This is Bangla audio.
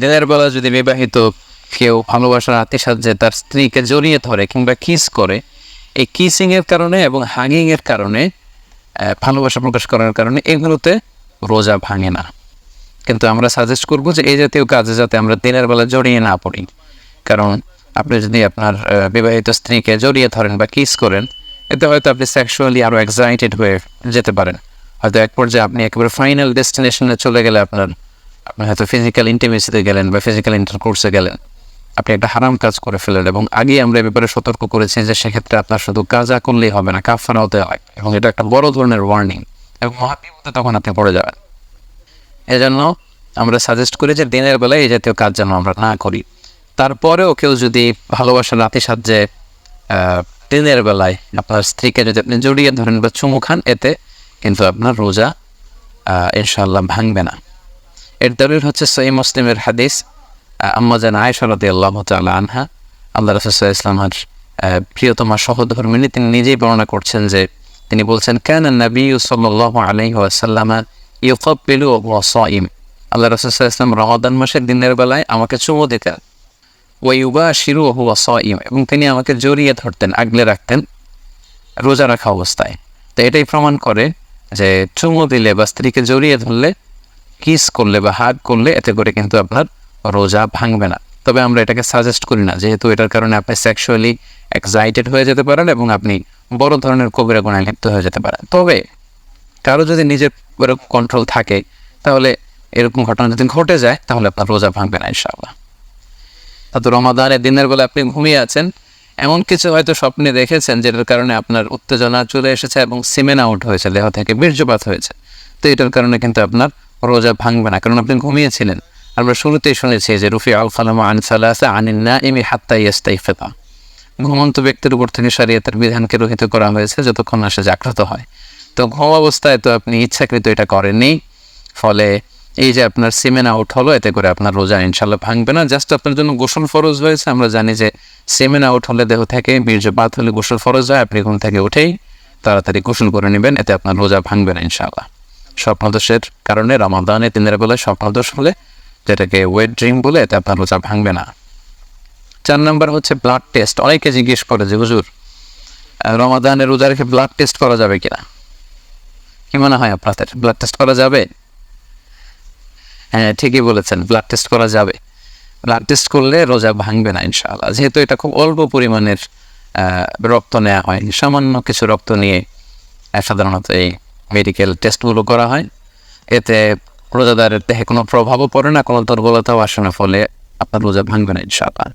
দিনের বেলা যদি বিবাহিত কেউ ভালোবাসার আত্মীয় সাহায্যে তার স্ত্রীকে জড়িয়ে ধরে কিংবা কিস করে, এই কিসিং এর কারণে এবং হাগিং এর কারণে ভালোবাসা প্রকাশ করার কারণে এগুলোতে রোজা ভাঙে না। কিন্তু আমরা সাজেস্ট করব যে এই জাতীয় কাজে যাতে আমরা দিনের বেলা জড়িয়ে না পড়ি। কারণ আপনি যদি আপনার বিবাহিত স্ত্রীকে জড়িয়ে ধরেন বা কিস করেন, এতে হয়তো আপনি সেক্সুয়ালি আরও এক্সাইটেড হয়ে যেতে পারেন। হয়তো এক পর্যায়ে আপনি একেবারে ফাইনাল ডেস্টিনেশনে চলে গেলে আপনার আপনি হয়তো ফিজিক্যাল ইন্টিমেসিতে গেলেন বা ফিজিক্যাল ইন্টারকোর্সে গেলেন আপনি একটা হারাম কাজ করে ফেলেন এবং আগেই আমরা এ ব্যাপারে সতর্ক করেছি যে সেক্ষেত্রে আপনার শুধু কাজা করলেই হবে না কাফারা হতে হয় এবং এটা একটা বড় ধরনের ওয়ার্নিং এবং মহাবিপদে তখন আপনি পড়ে যাবেন। এজন্য আমরা সাজেস্ট করি যে দিনের বেলায় এই জাতীয় কাজ যেন আমরা না করি। তারপরেও কেউ যদি ভালোবাসার রাতে আহ, দিনের বেলায় আপনার স্ত্রীকে যদি আপনি জড়িয়ে ধরেন বা চুমু খান এতে কিন্তু আপনার রোজা আহ, ইনশাআল্লাহ ভাঙবে না। এর দলিল হচ্ছে সই মুসলিমের হাদিস আম্মাজান আয়সরদি আল্লাহ আনহা। আল্লাহ রসুল্লাহ ইসলামের প্রিয়তমা সহধর্মিনী, তিনি নিজেই বর্ণনা করছেন যে তিনি বলছেন, কেন নবী সাল্লাহ আলহি আসাল্লামা ইউকবিলু ওয়াসাইম আল্লাহ রসুল্লাহ ইসলাম রমাদান মাসের দিনের বেলায় আমাকে চুমু দিতেন। ওয়াইবা শিরু ওহু ওয়াসাইম এবং তিনি আমাকে জড়িয়ে ধরতেন, আগলে রাখতেন, রোজা রাখা অবস্থায়। তো এটাই প্রমাণ করে যে চুমু দিলে বা স্ত্রীকে জড়িয়ে ধরলে কিস করলে বা হাগ করলে এতে করে কিন্তু আপনার রোজা ভাঙবে না। তবে আমরা এটাকে সাজেস্ট করি না, যেহেতু এটার কারণে আপনি সেক্সুয়ালি এক্সাইটেড হয়ে যেতে পারেন এবং আপনি বড় ধরনের কবিরা গুণায় লিপ্ত হয়ে যেতে পারেন। তবে কারও যদি নিজের কন্ট্রোল থাকে, তাহলে এরকম ঘটনা যদি ঘটে যায়, তাহলে আপনার রোজা ভাঙবে না ইনশাআল্লাহ। তো রমাদানের দিনের বেলা আপনি ঘুমিয়ে আছেন, এমন কিছু হয়তো স্বপ্নে দেখেছেন যেটার কারণে আপনার উত্তেজনা চলে এসেছে এবং সিমেন আউট হয়েছে, দেহ থেকে বীর্যপাত হয়েছে। তো এটার কারণে কিন্তু আপনার রোজা ভাঙবে না, কারণ আপনি ঘুমিয়েছিলেন। আমরা শুরুতেই শুনেছি যে রুফি আল ফালামা আনসালাসা আনিন্না ইমি হাত্তা ইয়াস্তাই ফেতা ঘুমন্ত ব্যক্তির উপর থেকে সারিয়াতের বিধানকে রহিত করা হয়েছে, যতক্ষণ না সে জাগ্রত হয়। তো ঘুম অবস্থায় তো আপনি ইচ্ছাকৃত এটা করেননি, ফলে এই যে আপনার সিমেন আউট হলো, এতে করে আপনার রোজা ইনশাল্লাহ ভাঙবে না। জাস্ট আপনার জন্য গোসল ফরজ হয়েছে, আমরা জানি যে সিমেন আউট হলে দেহ থেকে বীর্যপাত হলে গোসল ফরজ হয়, আপনি ঘুম থেকে উঠেই তাড়াতাড়ি গোসল করে নেবেন, এতে আপনার রোজা ভাঙবে না ইনশাআল্লাহ। স্বপ্নদোষের কারণে রমাদানে দিনের বেলায় স্বপ্নদোষ হলে যেটাকে ওয়েট ড্রিম বলে এতে আপনার রোজা ভাঙবে না। চার নাম্বার হচ্ছে ব্লাড টেস্ট অনেকে জিজ্ঞেস করে যে হুজুর আহ, রমাদানের রোজা রেখে ব্লাড টেস্ট করা যাবে কিনা? কি মনে হয় আপনাদের? ব্লাড টেস্ট করা যাবে? হ্যাঁ ঠিকই বলেছেন ব্লাড টেস্ট করা যাবে। ব্লাড টেস্ট করলে রোজা ভাঙবে না ইনশাআল্লাহ। যেহেতু এটা খুব অল্প পরিমাণের রক্ত নেওয়া হয় সামান্য কিছু রক্ত নিয়ে সাধারণত এই মেডিকেল টেস্টগুলো করা হয়। এতে রোজাদারের দেহে কোনো প্রভাবও পড়ে না, কোনো দুর্বলতাও আসে না, ফলে আপনার রোজা ভাঙবে না, ইনশাআল্লাহ।